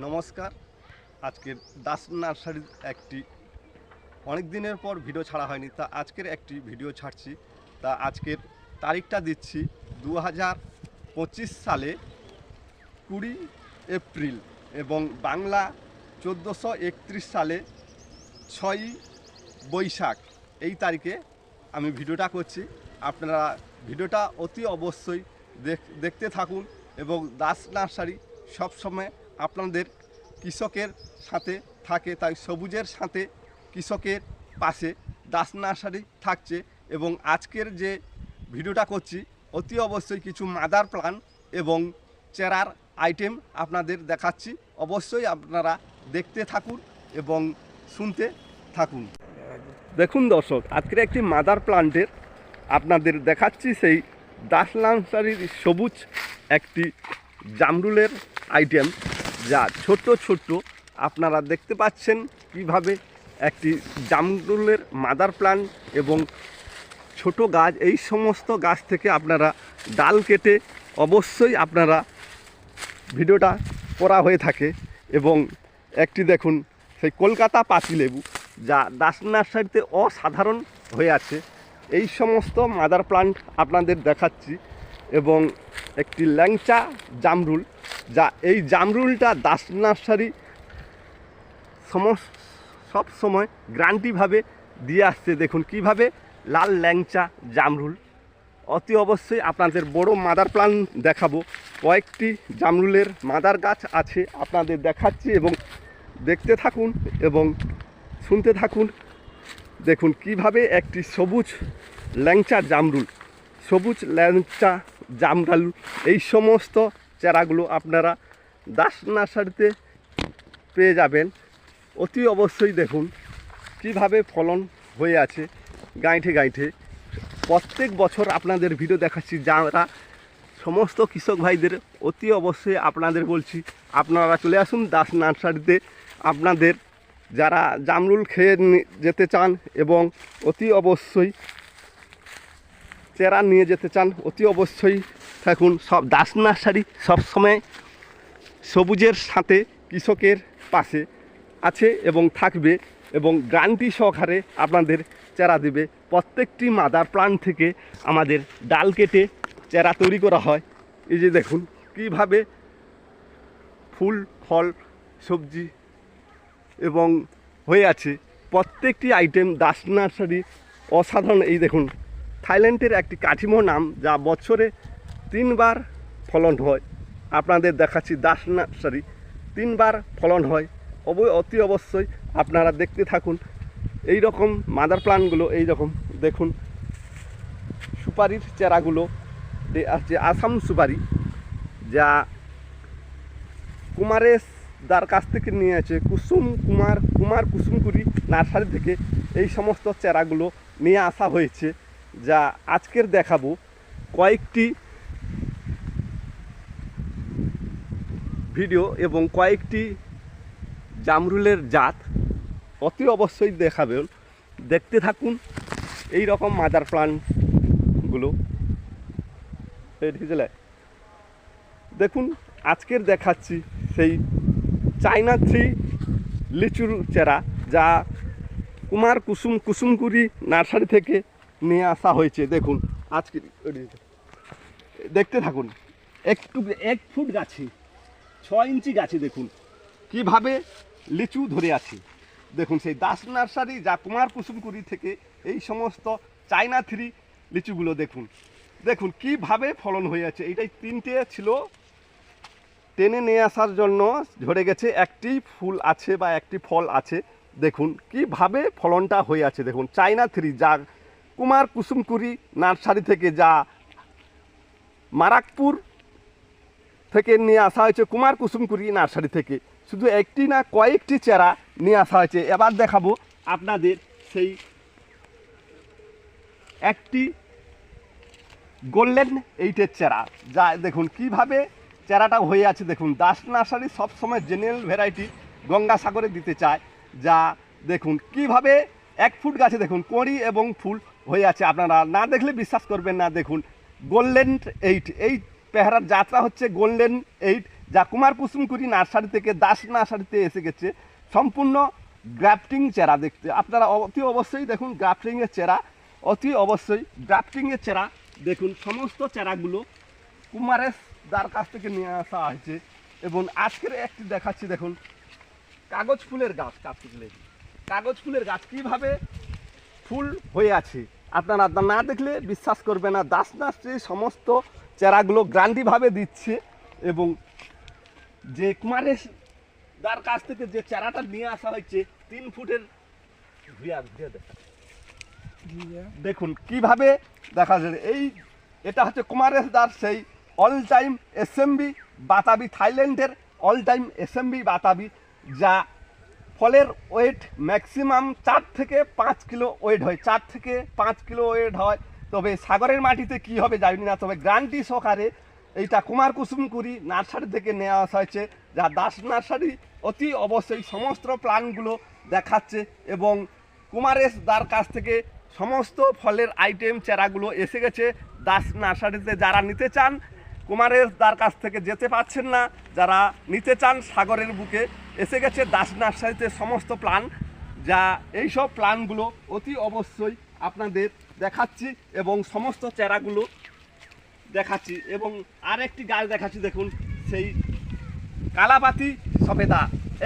নমস্কার। আজকের দাস নার্সারির একটি অনেক দিনের পর ভিডিও ছাড়া হয়নি, তা আজকের একটি ভিডিও ছাড়ছি। তা আজকের তারিখটা দিচ্ছি দু হাজার পঁচিশ সালে কুড়ি এপ্রিল এবং বাংলা চোদ্দোশো সালে ছয়ই বৈশাখ। এই তারিখে আমি ভিডিওটা করছি। আপনারা ভিডিওটা অতি অবশ্যই দেখ- দেখতে থাকুন এবং দাস নার্সারি সবসময় আপনাদের কৃষকের সাথে থাকে, তাই সবুজের সাথে কৃষকের পাশে দাস নার্সারি থাকছে এবং আজকের যে ভিডিওটা করছি, অতি অবশ্যই কিছু মাদার প্লান এবং চেরার আইটেম আপনাদের দেখাচ্ছি। অবশ্যই আপনারা দেখতে থাকুন এবং শুনতে থাকুন। দেখুন দর্শক, আজকের একটি মাদার প্লান্টের আপনাদের দেখাচ্ছি সেই দাস নার্সারির সবুজ একটি জামরুলের আইটেম। যা ছোট্ট ছোট্ট আপনারা দেখতে পাচ্ছেন কীভাবে একটি জামরুলের মাদার প্লান্ট এবং ছোট গাছ, এই সমস্ত গাছ থেকে আপনারা ডাল কেটে অবশ্যই আপনারা ভিডিওটা করা হয়ে থাকে এবং একটি দেখুন, সেই কলকাতা পাতিলেবু যা দাস নার্সারিতে অসাধারণ হয়ে আছে। এই সমস্ত মাদার প্লান্ট আপনাদের দেখাচ্ছি এবং একটি ল্যাংচা জামরুল যা, এই জামরুলটা দাস নার্সারি সব সময় গ্রান্টিভাবে দিয়ে আসছে। দেখুন কীভাবে লাল ল্যাংচা জামরুল। অতি অবশ্যই আপনাদের বড় মাদার প্লান দেখাবো। কয়েকটি জামরুলের মাদার গাছ আছে আপনাদের দেখাচ্ছি এবং দেখতে থাকুন এবং শুনতে থাকুন। দেখুন কীভাবে একটি সবুজ ল্যাংচা জামরুল, সবুজ ল্যাংচা জামরুল, এই সমস্ত চারাগুলো আপনারা দাস নার্সারিতে পেয়ে যাবেন। অতি অবশ্যই দেখুন কীভাবে ফলন হয়ে আছে গাঁইঠে গাঁইঠে। প্রত্যেক বছর আপনাদের ভিডিও দেখাচ্ছি, যারা সমস্ত কৃষক ভাইদের অতি অবশ্যই আপনাদের বলছি, আপনারা চলে আসুন দাস নার্সারিতে। আপনাদের যারা জামরুল খেয়ে যেতে চান এবং অতি অবশ্যই চেরা নিয়ে যেতে চান, অতি অবশ্যই থাকুন। সব দাস নার্সারি সবসময় সবুজের সাথে কৃষকের পাশে আছে এবং থাকবে এবং গ্রান্টি সহকারে আপনাদের চেরা দেবে। প্রত্যেকটি মাদার প্লান থেকে আমাদের ডাল কেটে চেরা তৈরি করা হয়। এই যে দেখুন, কীভাবে ফুল, ফল, সবজি এবং হয়ে আছে। প্রত্যেকটি আইটেম দাস নার্সারি অসাধারণ। এই দেখুন থাইল্যান্ডের একটি কাঠিমো নাম, যা বছরে তিনবার ফলন হয়। আপনাদের দেখাচ্ছি দাস নার্সারি তিনবার ফলন হয়। অব অতি অবশ্যই আপনারা দেখতে থাকুন। এই রকম মাদার প্লান্টগুলো এই রকম দেখুন। সুপারির চেরাগুলো আছে আসাম সুপারি, যা কুমারেশ দার কাছ থেকে নিয়ে আছে, কুসুম কুমার কুমার কুসুমকুরি নার্সারি থেকে। এই সমস্ত চারাগুলো নিয়ে আসা হয়েছে। যা আজকের দেখাবো কয়েকটি ভিডিও এবং কয়েকটি জামরুলের জাত। অতি অবশ্যই দেখাবেন। দেখতে থাকুন এই রকম মাদার প্লান্টগুলো এই দেখুন আজকের দেখাচ্ছি সেই চাইনা থ্রি লিচুর চেরা যা কুমার কুসুম কুসুমকুরি নার্সারি থেকে নিয়ে আসা হয়েছে, দেখুন। আজকে দেখতে থাকুন। একটু এক ফুট গাছে ছ ইঞ্চি গাছে দেখুন, কীভাবে লিচু ধরে আছে। দেখুন, সেই দাস নার্সারি যা কুমার কুসুমকুরি থেকে এই সমস্ত চাইনা থ্রি লিচুগুলো দেখুন। দেখুন, কীভাবে ফলন হয়ে আছে। এইটাই তিনটে ছিল। টেনে নিয়ে আসার জন্য ঝরে গেছে। একটি ফুল আছে বা একটি ফল আছে। দেখুন, কীভাবে ফলনটা হয়ে আছে। দেখুন চাইনা থ্রি, যা কুমার কুসুমকুরি নার্সারি থেকে যা মারাকপুর থেকে নিয়ে আসা হয়েছে, কুমার কুসুমকুরি নার্সারি থেকে। শুধু একটি না, কয়েকটি চেরা নিয়ে আসা হয়েছে। এবার দেখাবো আপনাদের সেই একটি গোল্ডেন এইটের চেরা। যা দেখুন, কীভাবে চেরাটা হয়ে আছে দেখুন। দাস নার্সারি সবসময় জেনারেল ভ্যারাইটি গঙ্গাসাগরে দিতে চায়। যা দেখুন, কীভাবে এক ফুট গাছে দেখুন, কড়ি এবং ফুল হয়ে আছে আপনারা না দেখলে বিশ্বাস করবেন না। দেখুন গোল্ডেন এইট এই পেহারার যাত্রা হচ্ছে গোল্ডেন এইট যা কুমার কুসুমকুরি নার্সারি থেকে দাস নার্সারিতে এসে গেছে। সম্পূর্ণ গ্রাফটিং চেরা দেখতে। আপনারা অতি অবশ্যই দেখুন গ্রাফটিংয়ের চেরা। অতি অবশ্যই গ্রাফটিংয়ের চেরা। দেখুন, সমস্ত চেরাগুলো কুমারেশ দার কাছ থেকে নিয়ে আসা হয়েছে। এবং আজকের একটি দেখাচ্ছি, দেখুন, কাগজ ফুলের গাছ ফুলের কাগজ ফুলের গাছ কীভাবে ফুল হয়ে আছে? আপনারা না দেখলে বিশ্বাস করবে না দাস নার্সারি সমস্ত চারাগুলো গ্রান্ডিভাবে দিচ্ছে এবং যে কুমারেশ দার কাছ থেকে যে চারাটা নিয়ে আসা হয়েছে তিন ফুটের। দেখুন কীভাবে দেখা যায় এই এটা হচ্ছে কুমারেশ দার সেই অল টাইম এসএমবি বাতাবি থাইল্যান্ডের অল টাইম এসএমবি বাতাবি যা ফলের ওয়েট ম্যাক্সিমাম চার থেকে পাঁচ কিলো ওয়েট হয়। চার থেকে পাঁচ কিলো ওয়েট হয়। তবে সাগরের মাটিতে কি হবে জানি না তবে গ্রান্টি সহকারে এইটা কুমার কুসুমকুরি নার্সারি থেকে নেওয়া আসা হয়েছে, যা দাস নার্সারি অতি অবশ্যই সমস্ত প্ল্যানগুলো দেখাচ্ছে এবং কুমারেশ দার কাছ থেকে সমস্ত ফলের আইটেম চারাগুলো এসে গেছে। দাস নার্সারিতে যারা নিতে চান, কুমারেশ দার কাছ থেকে যেতে পারছেন না, যারা নিতে চান সাগরের বুকে এসে গেছে দাস নার্সারিতে সমস্ত প্ল্যান যা এই সব প্ল্যানগুলো অতি অবশ্যই আপনাদের দেখাচ্ছি এবং সমস্ত চারাগুলো দেখাচ্ছি এবং আরেকটি গাছ দেখাচ্ছি, দেখুন, সেই কালাপাতি সবেদা।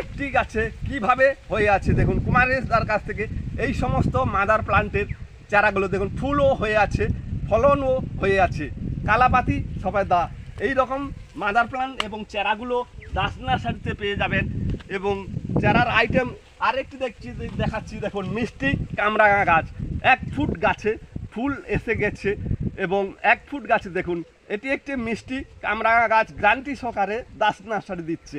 একটি গাছে কীভাবে হয়ে আছে, দেখুন, কুমারেশ দার কাছ থেকে এই সমস্ত মাদার প্লান্টের চারাগুলো, দেখুন, ফুলও হয়ে আছে, ফলনও হয়ে আছে। কালাপাতি সবেদা, এই রকম মাদার প্লান্ট এবং চারাগুলো দাস নার্সারিতে পেয়ে যাবেন। এবং চারার আইটেম আরেকটি দেখছি, দেখাচ্ছি, দেখুন, মিষ্টি কামরাঙা গাছ। এক ফুট গাছে ফুল এসে গেছে এবং এক ফুট গাছে দেখুন, এটি একটি মিষ্টি কামরাঙা গাছ। গ্রান্টি সহকারে দাস নার্সারি দিচ্ছে।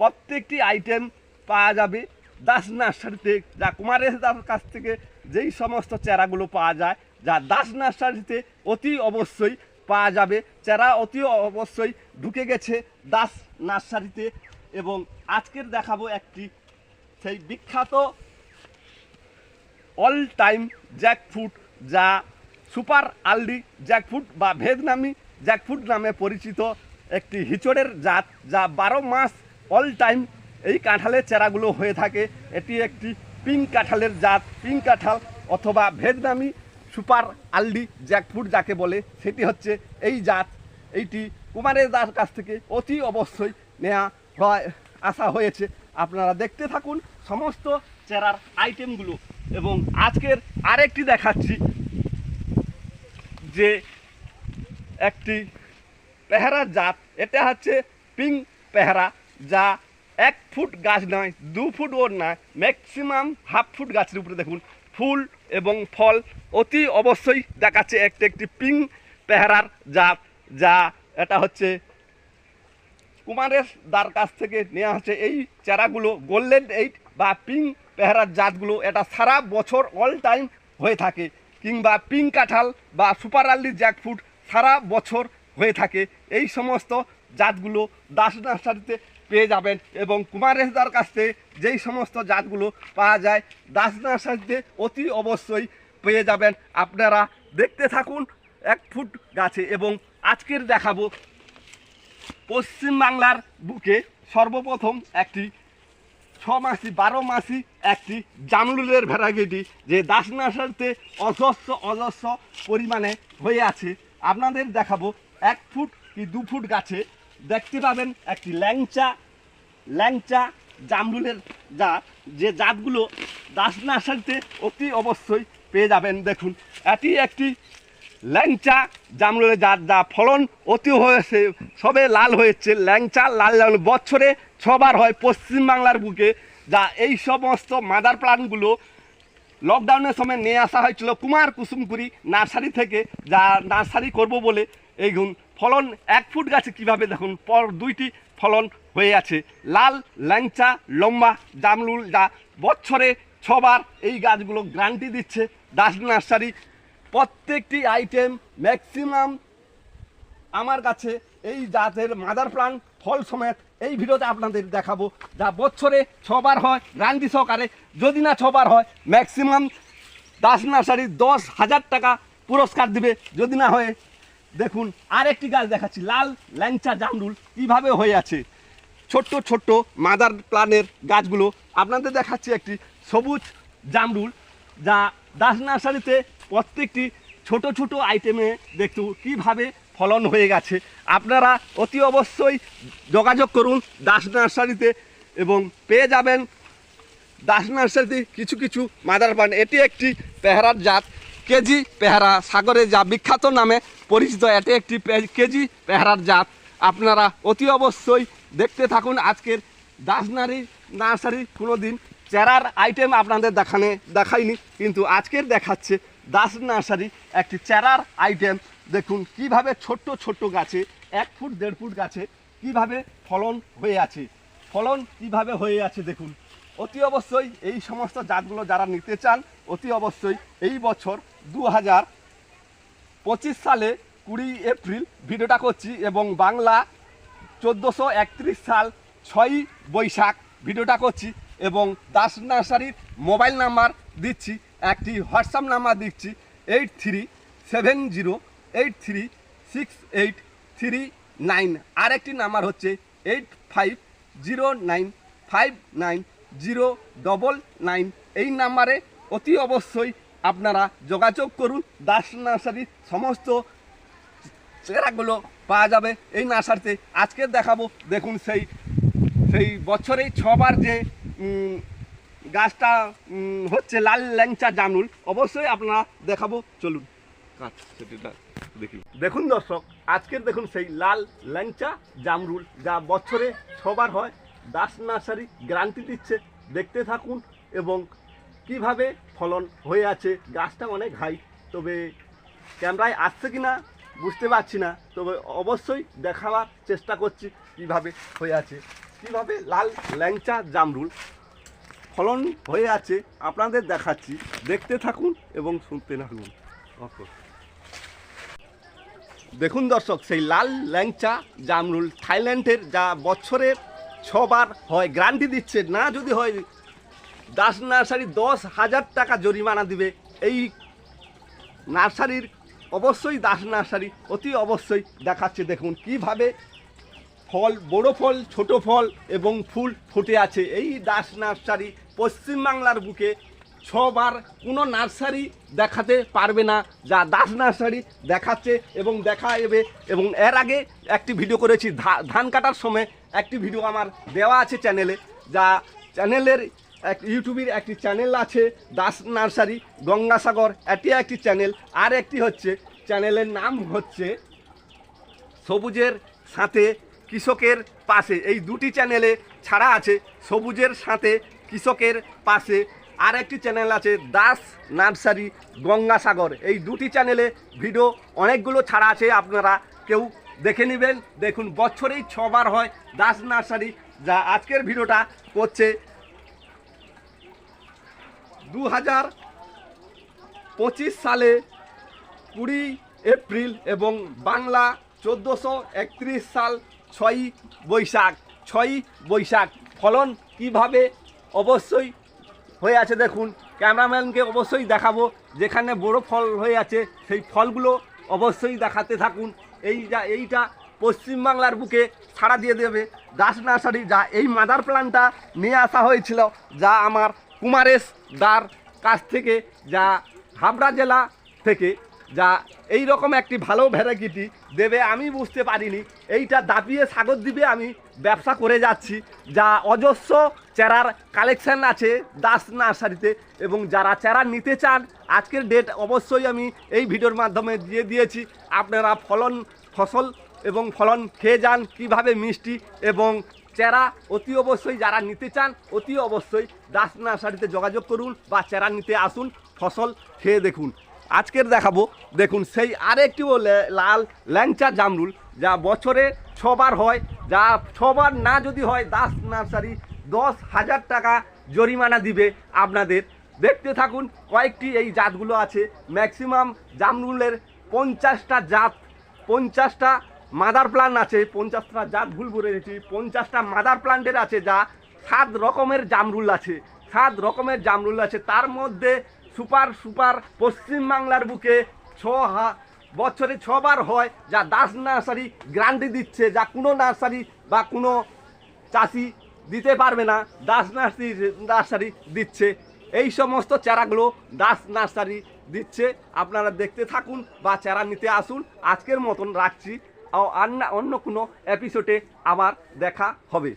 প্রত্যেকটি আইটেম পাওয়া যাবে দাস নার্সারিতে যা কুমারেশ দাস কাছ থেকে যেই সমস্ত চারাগুলো পাওয়া যায়, যা দাস নার্সারিতে অতি অবশ্যই পাওয়া যাবে। চারা অতি অবশ্যই ঢুকে গেছে দাস নার্সারিতে এবং আজকের দেখাবো একটি সেই বিখ্যাত অল টাইম জ্যাকফুট যা সুপার আলডি জ্যাকফুট বা ভেদনামি জ্যাকফুট নামে পরিচিত একটি হিচড়ের জাত যা বারো মাস অল টাইম এই কাঁঠালের চারাগুলো হয়ে থাকে। এটি একটি পিঙ্ক কাঁঠালের জাত। পিঙ্ক কাঁঠাল অথবা ভেদনামি সুপার আলডি জ্যাকফুট যাকে বলে, সেটি হচ্ছে এই জাত। এইটি কুমারের দাস কাছ থেকে অতি অবশ্যই নেওয়া হয়, আসা হয়েছে। আপনারা দেখতে থাকুন সমস্ত চেরার আইটেমগুলো এবং আজকের আরেকটি দেখাচ্ছি, যে একটি পেহারা জাত। এটা হচ্ছে পিং পেহারা, যা এক ফুট গাছ নয়, দু ফুট ওর নয় ম্যাক্সিমাম হাফ ফুট গাছের উপরে দেখুন। ফুল এবং ফল অতি অবশ্যই দেখাচ্ছে একটি একটি পিং পেহারার জাত, যা এটা হচ্ছে কুমারের দার কাছ থেকে নেওয়া হচ্ছে এই চারাগুলো, গোল্ডেন এইট বা পিঙ্ক পেহারার জাতগুলো, এটা সারা বছর অল টাইম হয়ে থাকে। কিংবা পিঙ্ক কাঁঠাল বা সুপার আল্লি জ্যাকফুট সারা বছর হয়ে থাকে। এই সমস্ত জাতগুলো দাস নার্সারিতে পেয়ে যাবেন এবং কুমারেশ দার কাছ থেকে যেই সমস্ত জাতগুলো পাওয়া যায়, দাস নার্সারিতে অতি অবশ্যই পেয়ে যাবেন। আপনারা দেখতে থাকুন এক ফুট গাছে এবং আজকের দেখাবো পশ্চিমবাংলার বুকে সর্বপ্রথম একটি ছ মাসি বারো মাসি একটি জামলুলের ভ্যারাইটি যে দাস নার্সারিতে অজস্র অজস্র পরিমাণে হয়ে আছে। আপনাদের দেখাবো এক ফুট কি দু ফুট গাছে। দেখতে পাবেন একটি ল্যাংচা ল্যাংচা জামরুলের জাত। যে জাতগুলো দাস নার্সারিতে অতি অবশ্যই পেয়ে যাবেন। দেখুন, এটি একটি ল্যাংচা, জামরুলের যার যা ফলন অতি হয়েছে, সবে লাল হয়েছে। ল্যাংচা লাল লাল বছরে ছবার হয় পশ্চিমবাংলার বুকে, যা এই সমস্ত মাদার প্লান্টগুলো লকডাউনের সময় নিয়ে আসা হয়েছিল কুমার কুসুমপুরি নার্সারি থেকে, যা নার্সারি করব বলে। এই ফলন এক ফুট গাছে কীভাবে দেখুন, পর দুইটি ফলন হয়ে আছে। লাল, ল্যাংচা, লম্বা জামলুল যা বছরে ছবার এই গাছগুলো গ্রান্টি দিচ্ছে দাস নার্সারি প্রত্যেকটি আইটেম ম্যাক্সিমাম আমার কাছে এই জাতের মাদার প্লান্ট ফল সমেত এই ভিডিওতে আপনাদের দেখাবো, যা বছরে ছবার হয় গ্রান্টি সহকারে। যদি না ছবার হয় ম্যাক্সিমাম দাস নার্সারি দশ হাজার টাকা পুরস্কার দিবে। যদি না হয়, দেখুন, আরেকটি গাছ দেখাচ্ছি, লাল ল্যাংচা জামরুল কীভাবে হয়ে আছে। ছোট্ট ছোট্ট মাদার প্লানের গাছগুলো। আপনাদের দেখাচ্ছি একটি সবুজ জামরুল, যা দাস নার্সারিতে প্রত্যেকটি ছোট ছোট আইটেমে দেখতে কীভাবে ফলন হয়ে গেছে। আপনারা অতি অবশ্যই যোগাযোগ করুন দাস নার্সারিতে এবং পেয়ে যাবেন দাস নার্সারিতে কিছু কিছু মাদার প্লান্ট এটি একটি পেহারার জাত। কেজি পেহারা সাগরে যা বিখ্যাত নামে পরিচিত, এটি একটি কেজি পেহারার জাত। আপনারা অতি অবশ্যই দেখতে থাকুন আজকের দাস নারী নার্সারি কোনো দিন চেরার আইটেম আপনাদের দেখানে দেখাইনি, কিন্তু আজকের দেখাচ্ছে দাস নার্সারি একটি চেরার আইটেম দেখুন কীভাবে ছোট্ট ছোট্ট গাছে, এক ফুট, দেড় ফুট গাছে কীভাবে ফলন হয়ে আছে। ফলন কীভাবে হয়ে আছে দেখুন। অতি অবশ্যই এই সমস্ত জাতগুলো যারা নিতে চান, অতি অবশ্যই এই বছর দু হাজার পঁচিশ সালে কুড়ি এপ্রিল ভিডিওটা করছি এবং বাংলা চোদ্দোশো সাল ছয়ই বৈশাখ ভিডিওটা করছি। এবং দাস নার্সারির মোবাইল নাম্বার দিচ্ছি, একটি হোয়াটসঅ্যাপ নাম্বার দিচ্ছি, eight three seven zero eight three six eight three nine. আর একটি নাম্বার হচ্ছে eight five zero nine five nine zero double nine. এই নাম্বারে অতি অবশ্যই আপনারা যোগাযোগ করুন, দাস নার্সারির সমস্ত চেহারাগুলো পাওয়া যাবে। এই নার্সারিতে আজকে দেখাবো, দেখুন সেই সেই বছরেই ছবার যে গাছটা হচ্ছে লাল ল্যাংচা জামরুল। অবশ্যই আপনারা দেখাবো। চলুন কাট, সেটিটা দেখি। দেখুন দর্শক আজকের দেখুন সেই লাল ল্যাংচা জামরুল যা বছরে ছবার হয় দাস নার্সারি গ্যারান্টি দিচ্ছে। দেখতে থাকুন এবং কীভাবে ফলন হয়ে আছে। গাছটা অনেক হাই তবে ক্যামেরায় আসছে কি না বুঝতে পারছি না তবে অবশ্যই দেখাবার চেষ্টা করছি কীভাবে হয়ে আছে। কীভাবে লাল ল্যাংচা জামরুল ফলন হয়ে আছে আপনাদের দেখাচ্ছি। দেখতে থাকুন এবং শুনতে থাকুন। ওকে। দেখুন দর্শক, সেই লাল ল্যাংচা জামরুল থাইল্যান্ডের যা বছরের ছবার হয়, গ্যারান্টি দিচ্ছে। না যদি হয়, দাস নার্সারি দশ হাজার টাকা জরিমানা দিবে। এই নার্সারির অবশ্যই দাস নার্সারি অতি অবশ্যই দেখাচ্ছে। দেখুন কীভাবে ফল, বড় ফল, ছোট ফল এবং ফুল ফুটে আছে। এই দাস নার্সারি পশ্চিমবাংলার বুকে ছবার কোনো নার্সারি দেখাতে পারবে না, যা দাস নার্সারি দেখাচ্ছে এবং দেখাবে এবং এর আগে একটি ভিডিও করেছি ধান কাটার সময় একটি ভিডিও আমার দেওয়া আছে চ্যানেলে, যা চ্যানেলের এক, ইউটিউবের একটি চ্যানেল আছে, দাস নার্সারি, গঙ্গাসাগর, এটি একটি চ্যানেল। আর একটি হচ্ছে, চ্যানেলের নাম হচ্ছে সবুজের সাথে কৃষকের পাশে। এই দুটি চ্যানেলে ছাড়া আছে সবুজের সাথে কৃষকের পাশে। আর একটি চ্যানেল আছে দাস নার্সারি গঙ্গাসাগর। এই দুটি চ্যানেলে ভিডিও অনেকগুলো ছাড়া আছে, আপনারা কেউ দেখে নেবেন। দেখুন, বছরেই ছবার হয় দাস নার্সারি যা আজকের ভিডিওটা করছে। দু হাজার পঁচিশ সালে কুড়ি এপ্রিল এবং বাংলা চোদ্দোশো সাল ছয়ই বৈশাখ ছয়ই বৈশাখ। ফলন কীভাবে অবশ্যই হয়ে আছে দেখুন। ক্যামেরাম্যানকে অবশ্যই দেখাবো। যেখানে বড় ফল হয়ে আছে, সেই ফলগুলো অবশ্যই দেখাতে থাকুন। এই যা, এইটা পশ্চিমবাংলার বুকে ছাড়া দিয়ে দেবে। দাস নার্সারি যা, এই মাদার প্ল্যান্টটা নিয়ে আসা হয়েছিল, যা আমার কুমারেশ দার কাছ থেকে, যা হাবড়া জেলা থেকে যা এই রকম একটি ভালো ভ্যারাইটি দেবে, আমি বুঝতে পারিনি। এইটা দাপিয়ে সাগর দ্বীপে আমি ব্যবসা করে যাচ্ছি। যা অজস্র চেরার কালেকশন আছে দাস নার্সারিতে, এবং যারা চেরা নিতে চান, আজকের ডেট অবশ্যই আমি এই ভিডিওর মাধ্যমে দিয়ে দিয়েছি। আপনারা ফলন, ফসল এবং ফলন খেয়ে যান, কীভাবে মিষ্টি এবং চেরা, অতি অবশ্যই যারা নিতে চান, অতি অবশ্যই দাস নার্সারিতে যোগাযোগ করুন বা চেরা নিতে আসুন, ফসল খেয়ে দেখুন। আজকের দেখাবো, দেখুন সেই আরেকটি বলে লাল ল্যাংচা জামরুল, যা বছরে ছবার হয়, যা ছবার না যদি হয় দাস নার্সারি দশ হাজার টাকা জরিমানা দিবে আপনাদের। দেখতে থাকুন, কয়েকটি এই জাতগুলো আছে। ম্যাক্সিমাম জামরুলের পঞ্চাশটা জাত, পঞ্চাশটা মাদার প্লান্ট আছে, পঞ্চাশটা জাত ভুল বলেছি পঞ্চাশটা মাদার প্লান্টের আছে যা সাত রকমের জামরুল আছে, সাত রকমের জামরুল আছে। তার মধ্যে সুপার সুপার পশ্চিমবাংলার বুকে ছ হা, বছরে ছবার হয় যা দাস নার্সারি গ্যারান্টি দিচ্ছে, যা কোনো নার্সারি বা কোনো চাষি দিতে পারবে না, দাস নার্সারি নার্সারি দিচ্ছে। এই সমস্ত চারাগুলো দাস নার্সারি দিচ্ছে। আপনারা দেখতে থাকুন বা চারা নিতে আসুন। আজকের মতন রাখছি। অন্য অন্য কোনো এপিসোডে আবার দেখা হবে।